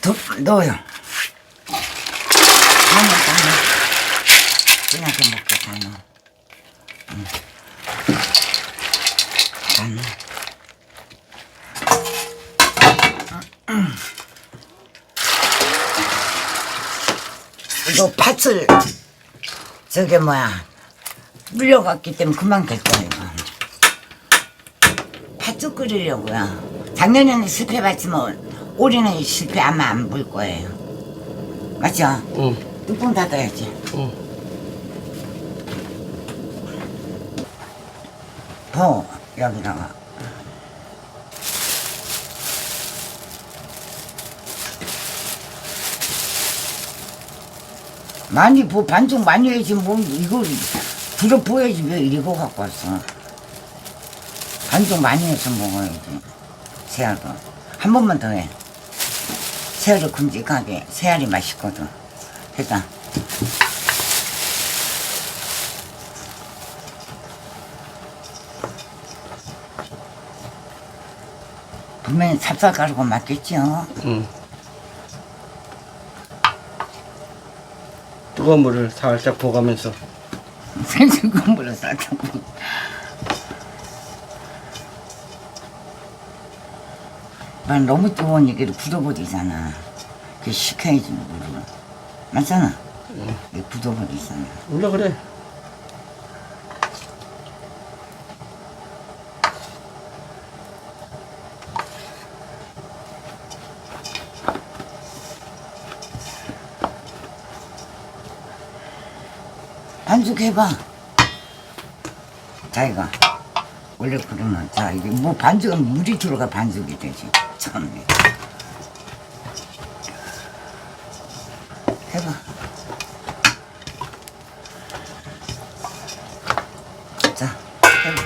더 넣어요. 다 넣어, 다 넣어. 진하게 먹게 다 넣어. 응. 다 넣어. 이거 팥을 저게 뭐야 물려갔기 때문에 금방 될 이거 팥죽 끓이려고요 작년에는 실패봤지만 올해는 실패 아마 안볼 거예요 맞죠? 응. 뚜껑 닫아야지 응. 더 여기다가 많이 뭐 반죽 많이 해야지 뭐 이거 들어 보여야지 왜 이거 갖고 왔어 반죽 많이 해서 먹어야지 새알도 한 번만 더 해 새알이 큼직하게 새알이 맛있거든. 됐다 분명히 찹쌀가루가 맞겠죠 응. 뜨거운 물을 살짝 부어가면서. 생선 국물을 살짝 난 너무 뜨거운 얘기를 굳어버리잖아. 그 식혀야지 물을 맞잖아. 이게 굳어버리잖아. 몰라 그래. 반죽해봐. 자기가 원래 그러면 자 이게 뭐 반죽은 물이 들어가 반죽이 되지. 처음에 해봐. 자 해봐.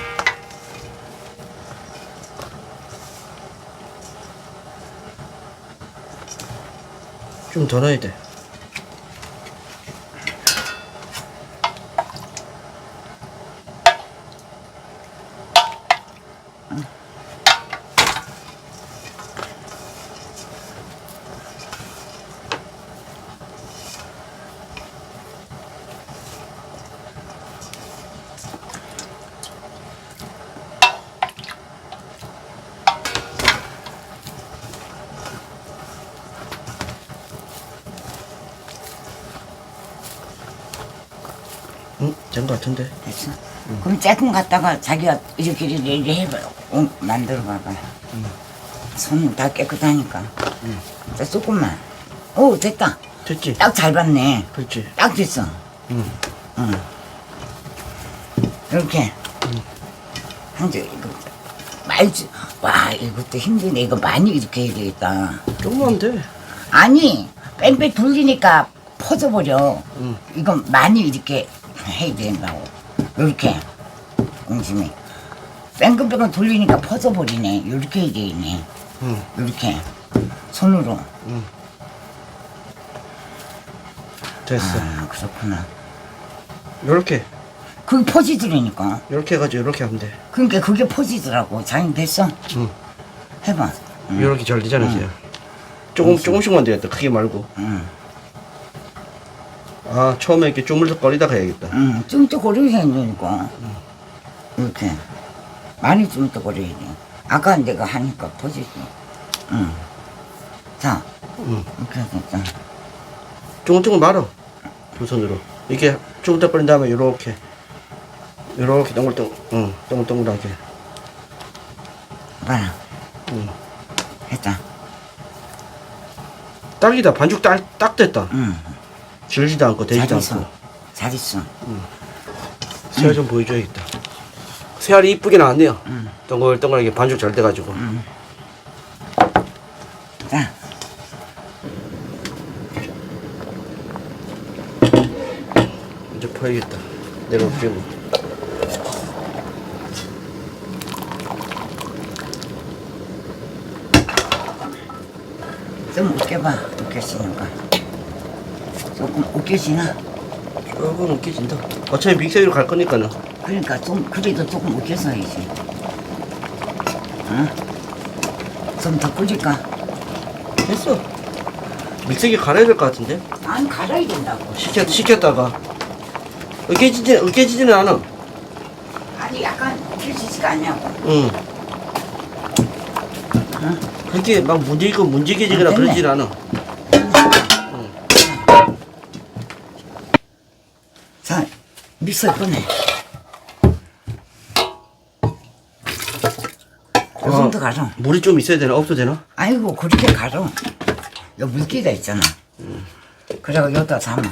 좀 더 넣어야 돼. 된거 같은데. 됐어. 그럼 조금 갖다가 자기가 이렇게 이렇게 해봐. 어, 만들어 봐봐. 손은 다 깨끗하니까. 자 조금만. 오 됐다. 됐지? 딱 잘 봤네. 됐지? 딱 됐어. 응. 이렇게. 한 줄 이거 말지 와 이것도 힘드네. 이거 많이 이렇게 해야 되겠다. 조금만 돼. 아니 뺑뺑 돌리니까 퍼져버려. 응. 이건 많이 이렇게 해야 된다고 이렇게 옹심이 뺑글뺑글 돌리니까 퍼져버리네 이렇게 해야 되네 응. 이렇게 손으로 됐어. 아 그렇구나 요렇게. 그게 퍼지더라니까 요렇게 해가지고 요렇게 하면 돼. 그러니까 그게 퍼지더라고 자기 됐어 응. 해봐 응. 요렇게 잘 되잖아, 쟤. 조금, 조금씩만 돼야겠다. 크게 말고. 응. 아, 처음에 이렇게 쪼물럭거리다가 해야겠다. 응, 쫌쩍거리게 해야되니까 이렇게 많이 돼 아까 내가 하니까 퍼지지 응. 자 응. 이렇게 해야겠다 조금조금 말어. 두 손으로. 이렇게 쪼물럭거린 다음에 요렇게. 요렇게 동글동글, 응, 동글동글하게. 봐라 응. 했다 딱이다. 반죽 딱, 딱 됐다. 응. 질지도 않고, 되지도 않고. 잘했어 새알 좀 보여줘야겠다. 새알이 이쁘게 나왔네요. 응. 동글동글하게 반죽 잘 돼가지고. 자 이제 퍼야겠다. 내가 빼고. 좀 웃겨봐 웃겨지는 거 조금 웃겨지나 조금 웃기진다. 어차피 믹서기로 갈 거니까는. 그러니까 좀 그래도 조금 웃겨서야지 응? 좀더 끓일까 됐어. 믹서기 갈아야 될 것 같은데? 난 갈아야 된다고. 시켰, 시켰다가. 으깨지지, 으깨지지는 않아. 아니 약간 켜지지가 않냐고. 응. 그렇게 막 문지기고 문지기지거나 아, 됐네. 그러질 않아. 믹서 꺼내. 그 정도 가져. 물이 좀 있어야 되나? 없어도 되나? 아이고 그렇게 가져. 요 물기가 있잖아. 그래가 여기다 담아.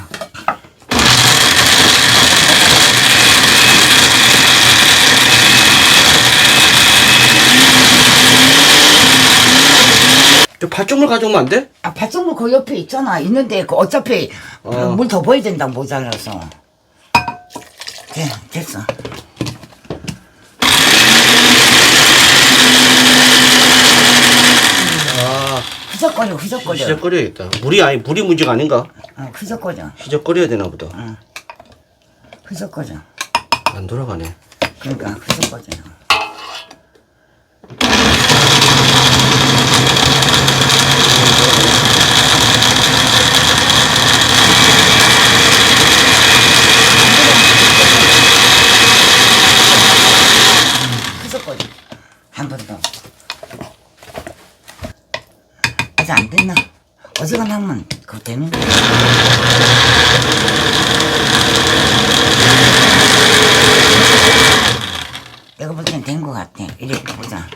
저 팥죽물 가져오면 안 돼? 아, 밭종물 그 옆에 있잖아. 있는데 그 어차피 어. 물더 부어야 된다 모자라서. 돼, 됐어. 아, 흐적거려, 흐적거려. 희적거려야겠다. 물이 아니, 물이 문제가 아닌가? 어, 흐적거려. 희적거려야 되나 보다. 흐적거려. 안 돌아가네. 그러니까. 흐적거려. 한 번 더. 아직 안 됐나? 어지간 하면 그거 되는 거야. 내가 볼 땐 된 거 같아. 이래 보자.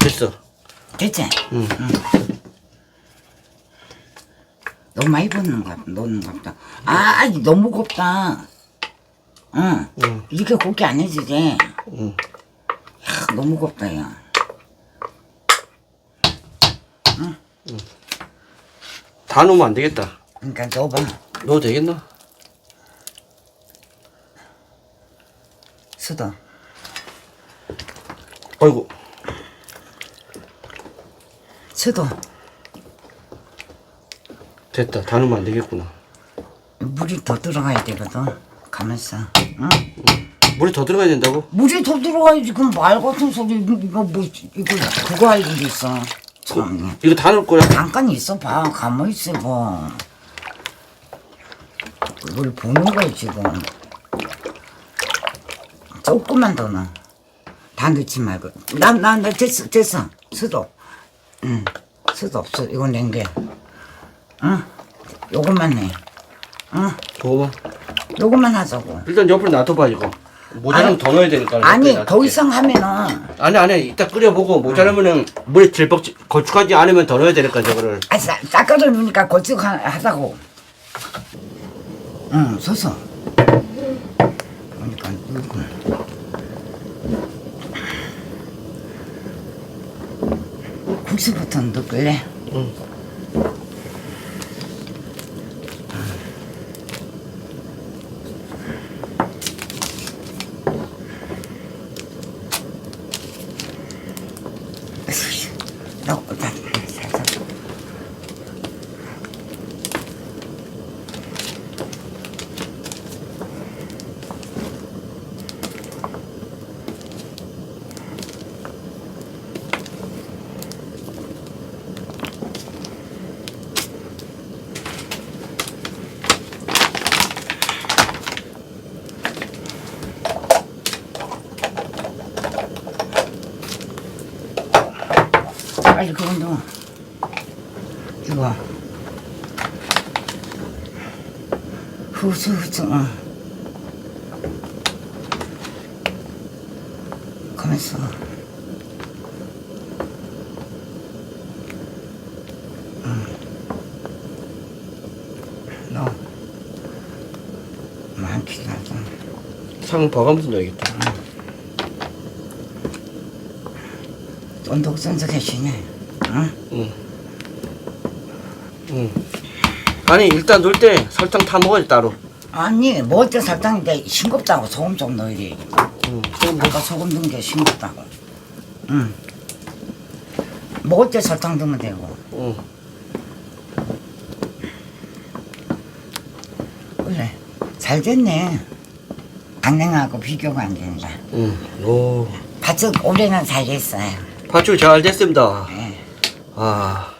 됐어. 응. 너무 많이 붓는 것 같다. 넣는 것 같다. 아, 아니, 너무 곱다. 응. 응. 이렇게 곱게 안 해주지. 응. 야, 너무 곱다, 야. 다 넣으면 안 되겠다. 그러니까 넣어봐. 넣어도 되겠나? 수도. 아이고. 수도. 됐다. 다 넣으면 안 되겠구나. 물이 더 들어가야 되거든. 가만있어. 응? 물이 더 들어가야 된다고? 물이 더 들어가야지. 그럼 말 같은 소리, 이거 뭐, 이거, 그거 할 일이 있어. 참. 이거 다 넣을 거야? 잠깐 있어봐. 가만히 있어봐. 뭘 보는 거야, 지금. 조금만 더 넣어. 다 넣지 말고. 나, 나, 나 됐어, 됐어. 수도. 응. 수도 없어. 이건 낸 게. 응. 요것만 내. 응. 그거만. 요것만 하자고. 일단 옆으로 놔둬봐, 이거. 모자라면 아니, 더 넣어야 되니까. 아니, 옆에 더 놔둘게. 이상 하면은. 아니, 아니. 이따 끓여보고 모자라면은 물에 질퍽, 거축하지 않으면 더 넣어야 되니까, 저거를. 아, 싹, 싹 끓여 놓으니까 고추 하- 하자고. 응, 서서. 그러니까, 이거. 국수부터 넣을래? 응. 빨리 그건 넣어. 이거. 후수, 후수, 응. 가만있어. 응. 넣어. 많기도 하고. 상 봐가면서 넣어야겠다. 쫀득쫀득해지네. 응? 응. 응. 아니, 일단 넣을 때 설탕 타 먹어야지, 따로. 아니, 먹을 때 설탕인데 싱겁다고 소금 좀 넣어야 돼. 응. 소금. 아까 소금 넣은 게 싱겁다고. 응. 먹을 때 설탕 넣으면 되고. 응. 그래. 잘 됐네. 강냉하고 비교가 안 된다. 응. 오. 밭은 올해는 잘 됐어요. 팥죽 잘 됐습니다. 예. 아.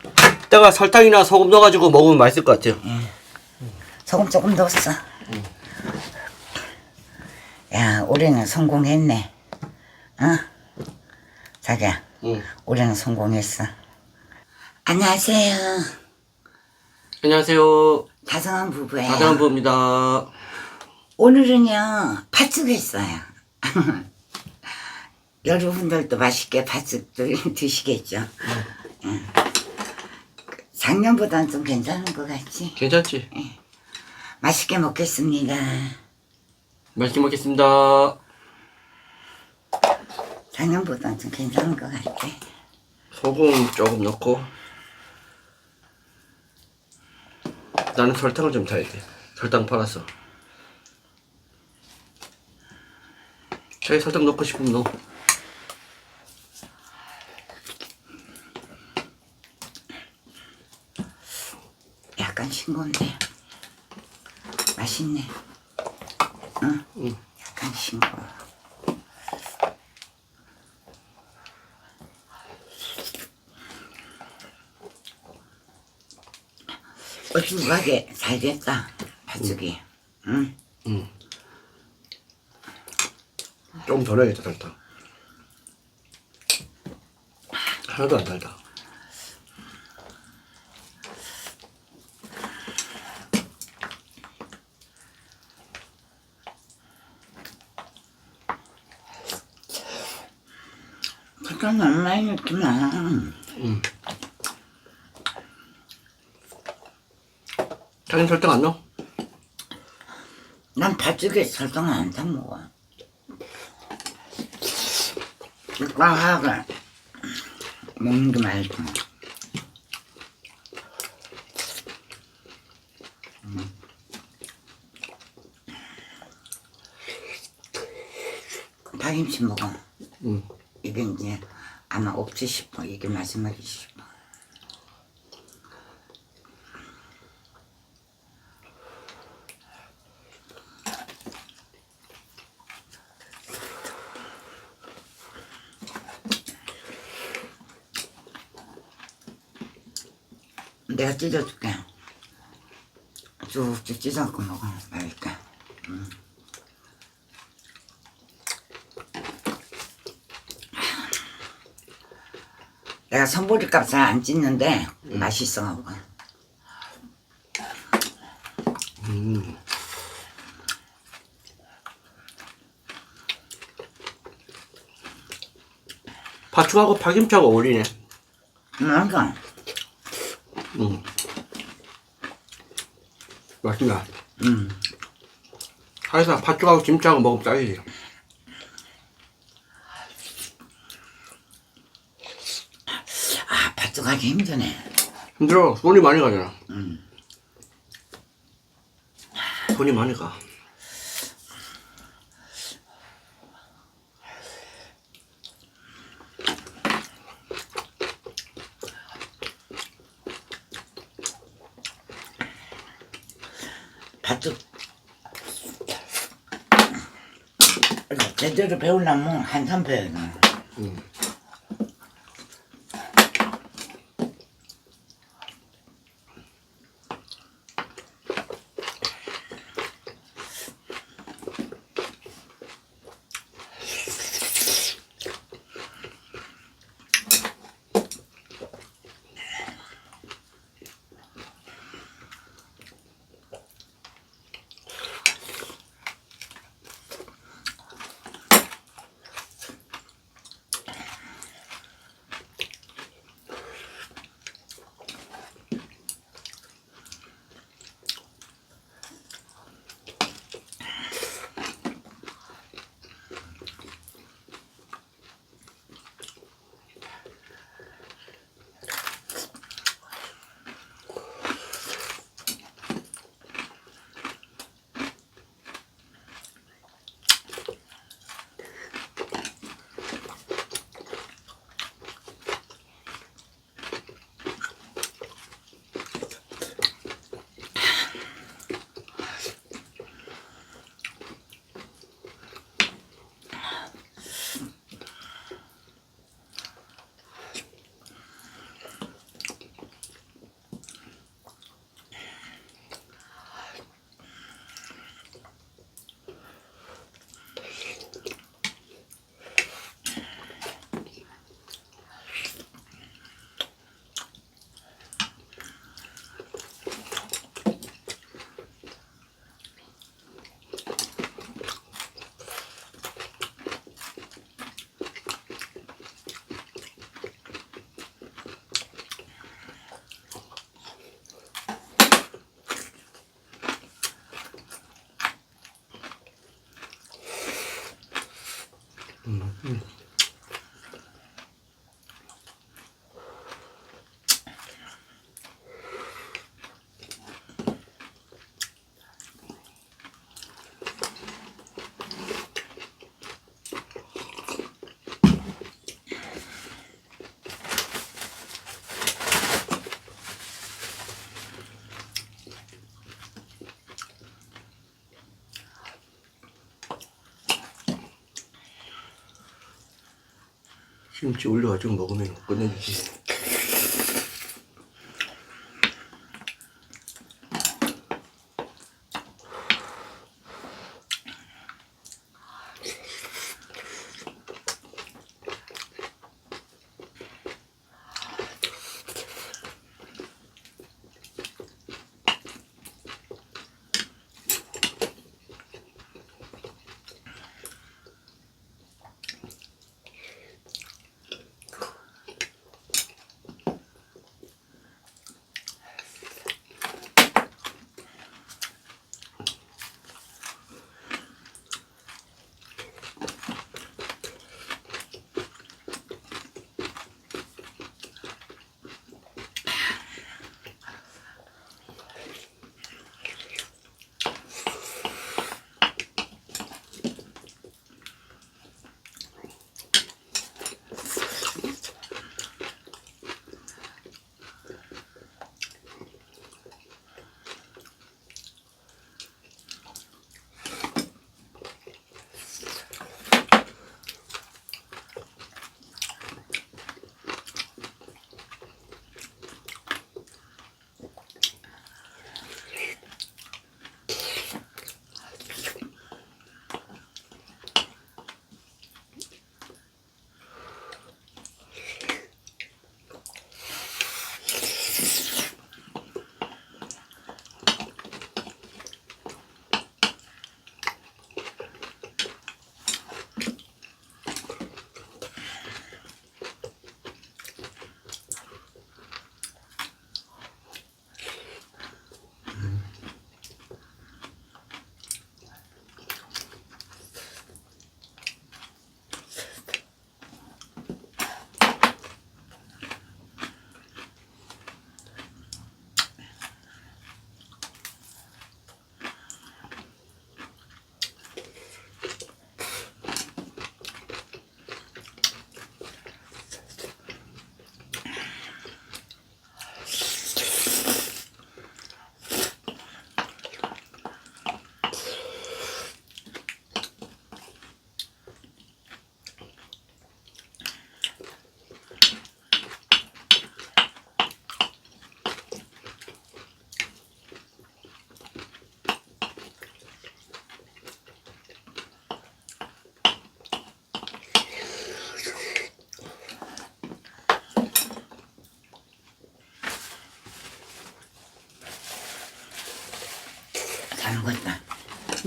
이따가 설탕이나 소금 넣어가지고 먹으면 맛있을 것 같아요. 소금 조금 넣었어. 야, 올해는 성공했네. 어? 자기야, 응. 올해는 성공했어. 안녕하세요. 안녕하세요. 다정한 부부예요. 다정부입니다. 오늘은요, 팥죽 했어요. 여러분들도 맛있게 팥죽도 드시겠죠. 응. 작년보다는 좀 괜찮은 것 같지? 괜찮지? 맛있게 먹겠습니다. 맛있게 먹겠습니다. 작년보다는 좀 괜찮은 것 같아. 소금 조금 넣고 나는 설탕을 좀 타야 돼. 설탕 팔았어. 자기 설탕 넣고 싶으면 넣어. 약간 싱거운데 맛있네. 응? 응. 약간 싱거워. 어중하게 잘 됐다. 팥죽이. 응? 응. 더 넣어야겠다 설탕. 하나도 안 달다. 설탕 너무 많이 넣지만 응. 자기 설탕 안 넣어? 난 팥죽에 설탕 안 타 먹어. 꽉하게 먹는 게 맛있어. 음. 파김치 먹어. 응. 이게 이제 아마 없지 싶어. 이게 마지막이 싶어. 내가 찢어줄게. 쭉쭉 찢어갖고 먹어. 맛있게. 음. 내가 선보리값 잘안 찢는데 맛있어. 음. 파죽하고 파김치하고 어울리네. 뭔가 응. 맛있나? 음. 하여튼 팥죽하고 김치하고 먹으면 딱이지. 아 팥죽하기 힘드네. 힘들어. 손이 많이 가잖아. 음. 손이 많이 가. 이거 제대로 배우려면 한참 배워야 돼. 응. 김치 올려가지고 먹으면 끝내주지.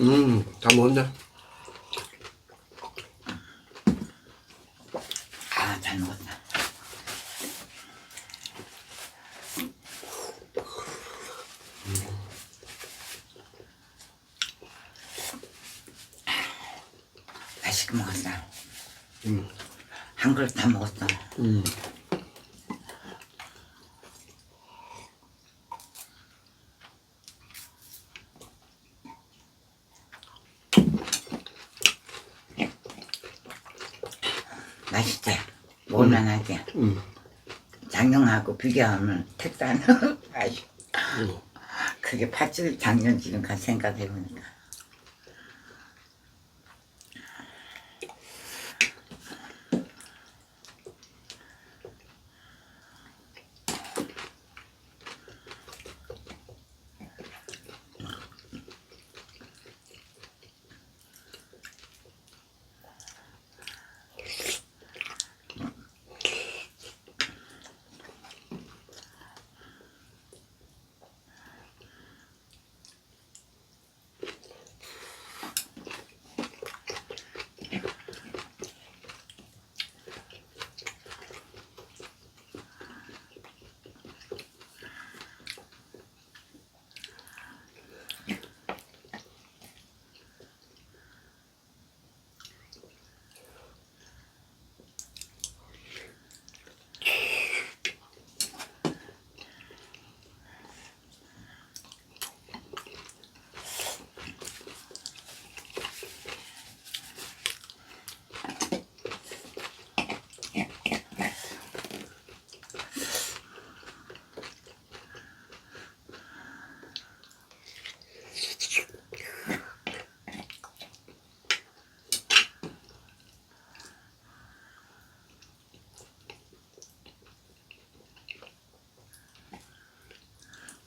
음, 다 먹었네. 아, 잘 먹었다. 맛있게 먹었어. 음, 한 그릇 다 먹었어. 음. 맛있지? 먹을만하지? 음. 작년하고 비교하면 택다는 맛이. 음. 그게 팥죽 작년 지금 가 생각해보니까.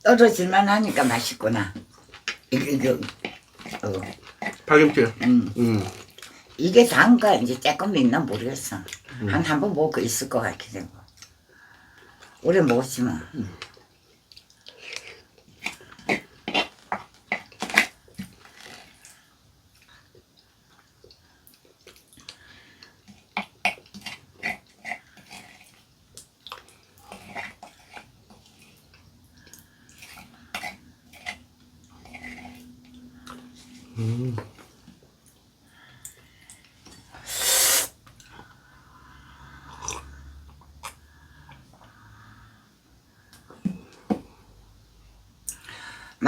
떨어질만 하니까 맛있구나. 이거, 이거, 어, 파김치. 음. 음. 이게 단가 이제 조금 있나 모르겠어. 한 한 번 먹고 있을 것 같기도 하고. 오래 먹었지 뭐.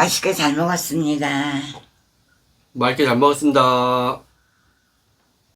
맛있게 잘 먹었습니다. 맛있게 잘 먹었습니다.